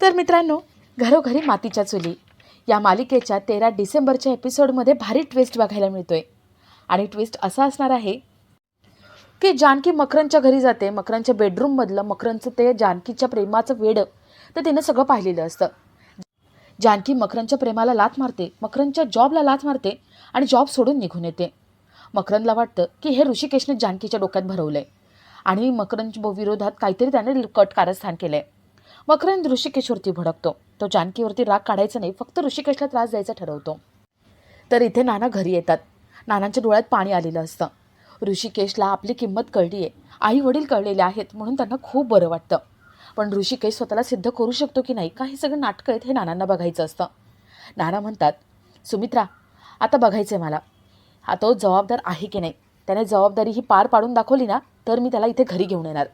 तर मित्रांनो घरोघरी मातीच्या चुली. या मालिकेच्या तेरा डिसेंबरच्या एपिसोडमध्ये भारी ट्विस्ट बघायला मिळतोय. आणि ट्विस्ट असा असणार आहे की जानकी मकरनच्या घरी जाते मकरनच्या बेडरूममधलं मकरनचं ते जानकीच्या प्रेमाचं वेडं तर तिनं सगळं पाहिलेलं असतं. जानकी मकरनच्या प्रेमाला लाथ मारते मकरनच्या जॉबला लाथ मारते आणि जॉब सोडून निघून येते. मकरनला वाटतं की हे ऋषिकेशने जानकीच्या डोक्यात भरवलं आहे आणि मकरनच्या विरोधात काहीतरी त्याने कट कारस्थान केलं आहे मकरंद ऋषिकेशवरती भडकतो. तो जानकीवरती राग काढायचा नाही फक्त ऋषिकेशला त्रास द्यायचा ठरवतो. तर इथे नाना घरी येतात. नानांच्या डोळ्यात पाणी आलेलं असतं. ऋषिकेशला आपली किंमत कळली आहे आई वडील कळलेले आहेत म्हणून त्यांना खूप बरं वाटतं. पण ऋषिकेश स्वतःला सिद्ध करू शकतो की नाही का हे सगळं नाटकं आहेत हे नानांना बघायचं असतं. नाना म्हणतात सुमित्रा आता बघायचं आहे मला. हा तो जबाबदार आहे की नाही? त्याने जबाबदारी ही पार पाडून दाखवली ना तर मी त्याला इथे घरी घेऊन येणार.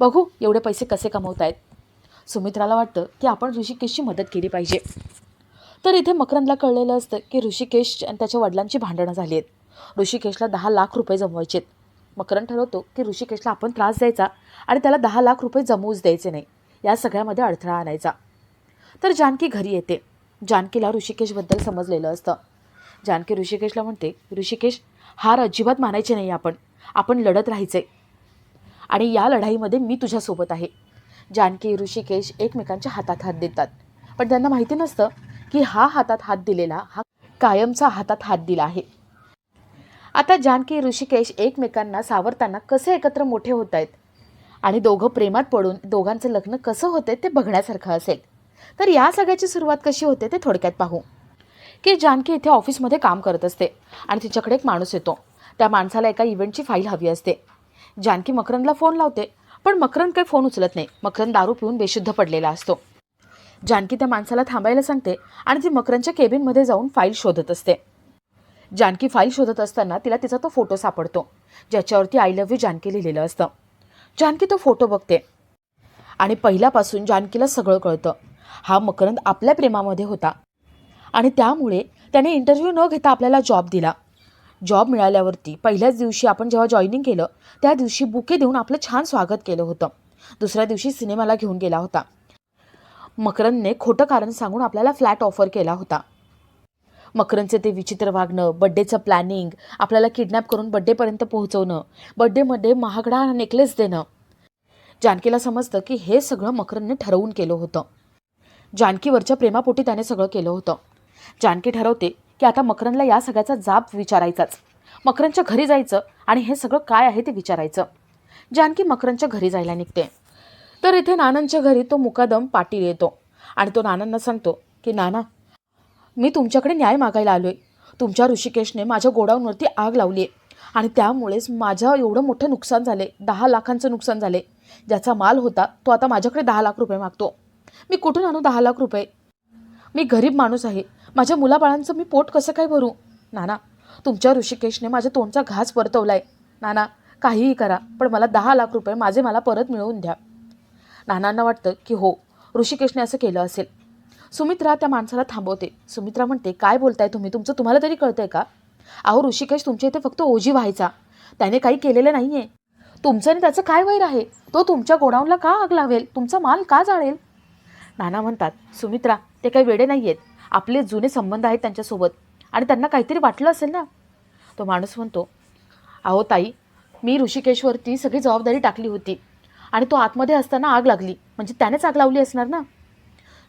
बघू एवढे पैसे कसे कमवत आहेत सुमित्राला वाटतं की आपण ऋषिकेशची मदत केली पाहिजे. तर इथे मकरंदला कळलेलं असतं की ऋषिकेश आणि त्याच्या वडिलांची भांडणं झाली आहेत. ऋषिकेशला दहा लाख रुपये जमवायचे आहेत मकरंद ठरवतो की ऋषिकेशला आपण त्रास द्यायचा आणि त्याला दहा लाख रुपये जमवूच द्यायचे नाही. या सगळ्यामध्ये अडथळा आणायचा. तर जानकी घरी येते. जानकीला ऋषिकेशबद्दल समजलेलं असतं. जानकी ऋषिकेशला म्हणते ऋषिकेश हार अजिबात मानायचे नाही आपण. आपण लढत राहायचे आणि या लढाईमध्ये मी तुझ्यासोबत आहे. जानकी ऋषिकेश एकमेकांच्या हातात हात देतात. पण त्यांना माहिती नसतं की हा हातात हात दिलेला हा कायमचा हातात हात दिला आहे. आता जानकी ऋषिकेश एकमेकांना सावरताना कसे एकत्र मोठे होत आहेत? आणि दोघं प्रेमात पडून दोघांचं लग्न कसं होते ते बघण्यासारखं असेल. तर या सगळ्याची सुरुवात कशी होते ते थोडक्यात पाहू. की जानकी इथे ऑफिसमध्ये काम करत असते आणि तिच्याकडे एक माणूस येतो. त्या माणसाला एका इव्हेंटची फाईल हवी असते. जानकी मकरंदला फोन लावते. पण मकरंद काही फोन उचलत नाही. मकरंद दारू पिऊन बेशुद्ध पडलेला असतो. जानकी त्या माणसाला थांबायला सांगते आणि ती मकरंदच्या केबिनमध्ये जाऊन फाईल शोधत असते. जानकी फाईल शोधत असताना तिला तिचा तो फोटो सापडतो. ज्याच्यावरती आय लव्ह यू जानकी लिहिलेलं असतं. जानकी तो फोटो बघते. आणि पहिल्यापासून जानकीला सगळं कळतं. हा मकरंद आपल्या प्रेमामध्ये होता. आणि त्यामुळे त्याने इंटरव्ह्यू न घेता आपल्याला जॉब दिला. जॉब मिळाल्यावरती पहिल्याच दिवशी आपण जेव्हा जॉईनिंग केलं त्या दिवशी बुके देऊन आपलं छान स्वागत केलं होतं. दुसऱ्या दिवशी सिनेमाला घेऊन गेला होता. मकरंदने खोटं कारण सांगून आपल्याला फ्लॅट ऑफर केला होता. मकरनचे ते विचित्र वागणं बड्डेचं प्लॅनिंग आपल्याला किडनॅप करून बड्डेपर्यंत पोहोचवणं बड्डेमध्ये महागडा नेकलेस देणं. जानकीला समजतं की हे सगळं मकरंदने ठरवून केलं होतं. जानकीवरच्या प्रेमापोटी त्याने सगळं केलं होतं. जानकी ठरवते की आता मकरंदला या सगळ्याचा जाब विचारायचाच. मकरंदच्या घरी जायचं आणि हे सगळं काय आहे ते विचारायचं. जानकी मकरंदच्या घरी जायला निघते. तर इथे नानांच्या घरी तो मुकादम पाटील येतो आणि तो नानांना सांगतो की नाना मी तुमच्याकडे न्याय मागायला आलो आहे तुमच्या ऋषिकेशने माझ्या गोडाऊनवरती आग लावली आहे आणि त्यामुळेच माझं एवढं मोठं नुकसान झाले दहा लाखांचं नुकसान झाले ज्याचा माल होता तो आता माझ्याकडे दहा लाख रुपये मागतो. मी कुठून आणू दहा लाख रुपये? मी गरीब माणूस आहे. माझ्या मुलाबाळांचं मी पोट कसं काय भरू? नाना तुमच्या ऋषिकेशने माझ्या तोंडचा घास परतवला आहे नाना काहीही करा पण मला दहा लाख रुपये माझे मला परत मिळवून द्या. नानांना वाटतं की हो ऋषिकेशने असं केलं असेल. सुमित्रा त्या माणसाला थांबवते. सुमित्रा म्हणते काय बोलताय तुम्ही? तुमचं तुम्हाला तरी कळतंय का? अहो ऋषिकेश तुमच्या इथे फक्त ओझी व्हायचा. त्याने काही केलेलं नाही आहे तुमचं आणि त्याचं काय वैर आहे? तो तुमच्या गोडाऊनला का आग लावेल? तुमचा माल का जाळेल? नाना म्हणतात सुमित्रा ते काही वेडे नाही आहेत आपले जुने संबंध आहेत त्यांच्यासोबत. आणि त्यांना काहीतरी वाटलं असेल ना? तो माणूस म्हणतो अहो ताई मी ऋषिकेशवरती सगळी जबाबदारी टाकली होती. आणि तो आतमध्ये असताना आग लागली. म्हणजे त्यानेच आग लावली असणार ना?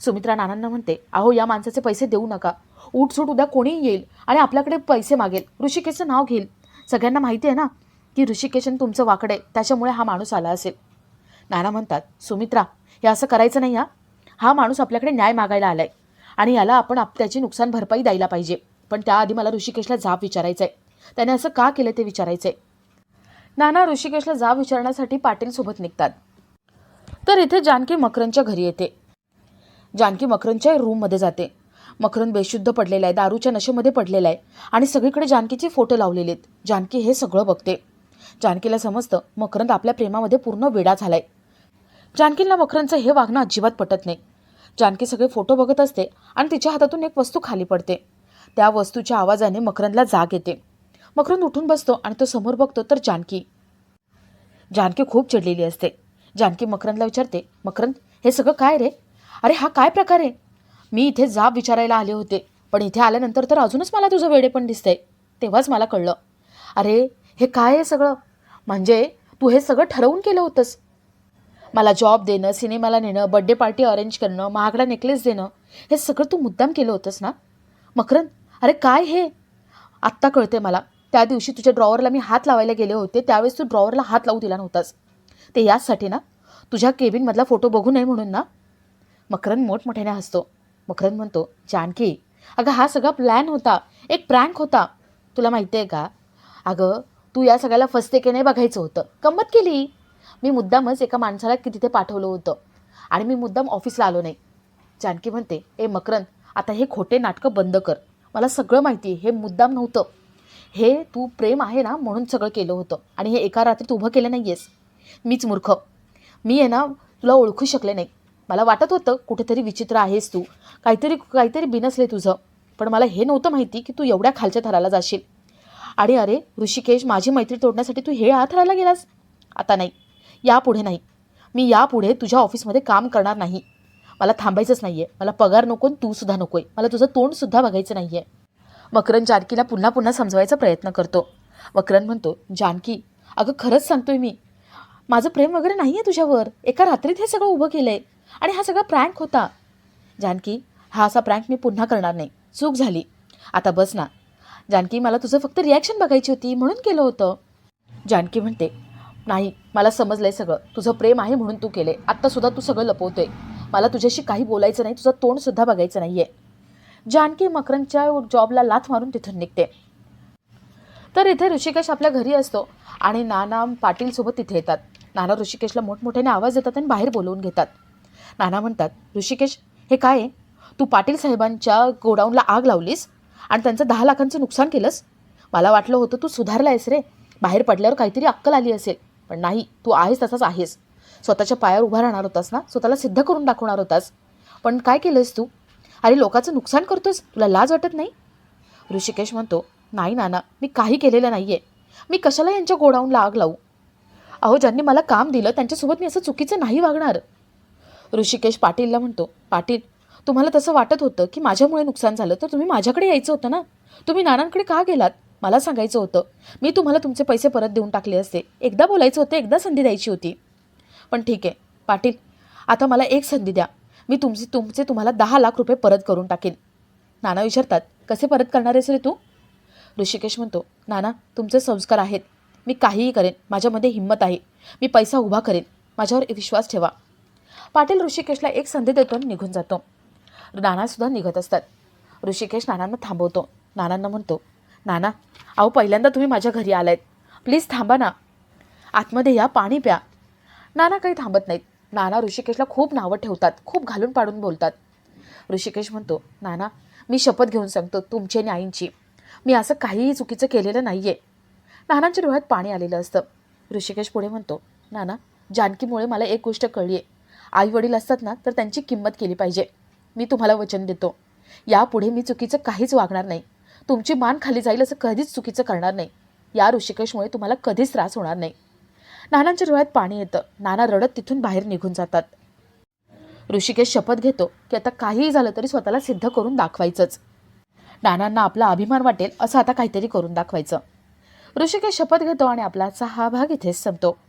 सुमित्रा नानांना म्हणते अहो या माणसाचे पैसे देऊ नका. उठसूट उद्या कोणीही येईल आणि आपल्याकडे पैसे मागेल. ऋषिकेशचं नाव घेईल. सगळ्यांना माहिती आहे ना की ऋषिकेशन तुमचं वाकडे त्याच्यामुळे हा माणूस आला असेल. नाना म्हणतात सुमित्रा हे असं करायचं नाही हा. हा माणूस आपल्याकडे न्याय मागायला आलाय. आणि याला आपण आप त्याची नुकसान भरपाई द्यायला पाहिजे. पण त्याआधी मला ऋषिकेशला जाब विचारायचं आहे त्याने असं का केलं ते विचारायचं आहे नाना ऋषिकेशला जाब विचारण्यासाठी पाटीलसोबत निघतात. तर इथे जानकी मकरनच्या घरी येते. जानकी मकरनच्या रूममध्ये जाते. मकरन बेशुद्ध पडलेला आहे दारूच्या नशेमध्ये पडलेला आहे आणि सगळीकडे जानकीचे फोटो लावलेले आहेत. जानकी हे सगळं बघते. जानकीला समजतं मकरंद आपल्या प्रेमामध्ये पूर्ण वेडा झालाय. जानकीला मकरंदचं हे वागणं अजिबात पटत नाही. जानकी सगळे फोटो बघत असते आणि तिच्या हातातून एक वस्तू खाली पडते. त्या वस्तूच्या आवाजाने मकरंदला जाग येते. मकरंद उठून बसतो आणि तो समोर बघतो तर जानकी. जानकी खूप चिडलेली असते. जानकी मकरंदला विचारते मकरंद हे सगळं काय रे? अरे हा काय प्रकार आहे? मी इथे जाब विचारायला आले होते पण इथे आल्यानंतर तर अजूनच मला तुझं वेडे पण दिसतंय. तेव्हाच मला कळलं. अरे हे काय आहे सगळं? म्हणजे तू हे सगळं ठरवून केलं होतंस. मला जॉब देणं सिनेमाला नेणं बड्डे पार्टी अरेंज करणं महागडा नेकलेस देणं हे सगळं तू मुद्दाम केलं होतंस ना? मकरन अरे काय हे? आत्ता कळते मला. त्या दिवशी तुझ्या ड्रॉवरला मी हात लावायला गेले होते त्यावेळेस तू ड्रॉवरला हात लावू दिला नव्हतास. ते याचसाठी ना तुझ्या केबिनमधला फोटो बघू नये म्हणून ना मकरन मोठमोठ्याने हसतो. मकरन म्हणतो जानकी अगं हा सगळा प्लॅन होता एक प्रँक होता. तुला माहिती आहे का? अगं तू या सगळ्याला फसते की नाही बघायचं होतं. गंमत केली. मी मुद्दामच एका माणसाला की तिथे पाठवलं होतं. आणि मी मुद्दाम ऑफिसला आलो नाही. जानकी म्हणते ए मकरन आता हे खोटे नाटकं बंद कर. मला सगळं माहिती आहे. हे मुद्दाम नव्हतं. हे तू प्रेम आहे ना म्हणून सगळं केलं होतं. आणि हे एका रात्रीत उभं केलं नाही आहेस मीच मूर्ख. मी आहे ना तुला ओळखू शकले नाही. मला वाटत होतं कुठेतरी विचित्र आहेस तू. काहीतरी काहीतरी बिनसले तुझं. पण मला हे नव्हतं माहिती की तू एवढ्या खालच्या थराला जाशील. आणि अरे ऋषिकेश माझी मैत्री तोडण्यासाठी तू हे आ थराला गेलास? आता नाही. यापुढे नाही. मी यापुढे तुझ्या ऑफिसमध्ये काम करणार नाही. मला थांबायचंच नाही आहे मला पगार नको आणि तूसुद्धा नको आहे मला तुझं तोंडसुद्धा बघायचं नाही आहे मकरन जानकीला पुन्हा पुन्हा समजवायचा प्रयत्न करतो. मकरन म्हणतो जानकी अगं खरंच सांगतोय मी. माझं प्रेम वगैरे नाही आहे तुझ्यावर. एका रात्रीत हे सगळं उभं केलं आहे आणि हा सगळा प्रँक होता. जानकी हा असा प्रँक मी पुन्हा करणार नाही. चूक झाली. आता बस ना. जानकी मला तुझं फक्त रिॲक्शन बघायची होती म्हणून केलं होतं. जानकी म्हणते नाही मला समजलं आहे सगळं. तुझं प्रेम आहे म्हणून तू केले आत्तासुद्धा तू सगळं लपवतोय. मला तुझ्याशी काही बोलायचं नाही तुझं तोंडसुद्धा बघायचं नाही आहे जानकी मकरनच्या जॉबला लाथ मारून तिथून निघते. तर इथे ऋषिकेश आपल्या घरी असतो आणि नाना पाटीलसोबत तिथे येतात. नाना ऋषिकेशला मोठमोठ्याने आवाज देतात आणि बाहेर बोलवून घेतात. नाना म्हणतात ऋषिकेश हे काय आहे? तू पाटील साहेबांच्या गोडाऊनला आग लावलीस? आणि त्यांचं दहा लाखांचं नुकसान केलंस? मला वाटलं होतं तू सुधारला आहेस रे. बाहेर पडल्यावर काहीतरी अक्कल आली असेल. पण नाही तू आहेस तसाच आहेस. स्वतःच्या पायावर उभा राहणार होतास ना? स्वतःला सिद्ध करून दाखवणार होतास. पण काय केलंस तू? अरे लोकांचं नुकसान करतोस? तुला लाज वाटत नाही? ऋषिकेश म्हणतो नाही नाना मी काही केलेलं नाही आहे मी कशाला यांच्या गोडाऊनला आग लावू? अहो ज्यांनी मला काम दिलं त्यांच्यासोबत मी असं चुकीचं नाही वागणार. ऋषिकेश पाटीलला म्हणतो पाटील तुम्हाला तसं वाटत होतं की माझ्यामुळे नुकसान झालं तर तुम्ही माझ्याकडे यायचं होतं ना? तुम्ही नानांकडे का गेलात? मला सांगायचं होतं. मी तुम्हाला तुमचे पैसे परत देऊन टाकले असते. एकदा बोलायचं होतं एकदा संधी द्यायची होती. पण ठीक आहे. पाटील आता मला एक संधी द्या. मी तुमचे तुमचे तुम्हाला दहा लाख रुपये परत करून टाकेन. नाना विचारतात कसे परत करणार आहेस रे तू? ऋषिकेश म्हणतो नाना तुमचे संस्कार आहेत. मी काहीही करेन. माझ्यामध्ये हिंमत आहे. मी पैसा उभा करेन. माझ्यावर विश्वास ठेवा. पाटील ऋषिकेशला एक संधी देतो आणि निघून जातो. नानासुद्धा निघत असतात. ऋषिकेश नानांना थांबवतो. नानांना म्हणतो नाना अहो पहिल्यांदा तुम्ही माझ्या घरी आलायत. प्लीज थांबा ना. आतमध्ये या पाणी प्या. नाना काही थांबत नाहीत. नाना ऋषिकेशला खूप नावं ठेवतात. खूप घालून पाडून बोलतात. ऋषिकेश म्हणतो नाना मी शपथ घेऊन सांगतो तुमची आणि आईंची. मी असं काहीही चुकीचं केलेलं नाही आहे नानांच्या डोळ्यात पाणी आलेलं असतं. ऋषिकेश पुढे म्हणतो नाना जानकीमुळे मला एक गोष्ट कळली आहे आई वडील असतात ना तर त्यांची किंमत केली पाहिजे. मी तुम्हाला वचन देतो. यापुढे मी चुकीचं काहीच वागणार नाही. तुमची मान खाली जाईल असं कधीच चुकीचं करणार नाही. या ऋषिकेशमुळे तुम्हाला कधीच त्रास होणार नाही. नानांच्या डोळ्यात पाणी येतं. नाना रडत तिथून बाहेर निघून जातात. ऋषिकेश शपथ घेतो की आता काहीही झालं तरी स्वतःला सिद्ध करून दाखवायचंच. नानांना आपला अभिमान वाटेल असं आता काहीतरी करून दाखवायचं. ऋषिकेश शपथ घेतो आणि आपला हा भाग इथेच संपतो.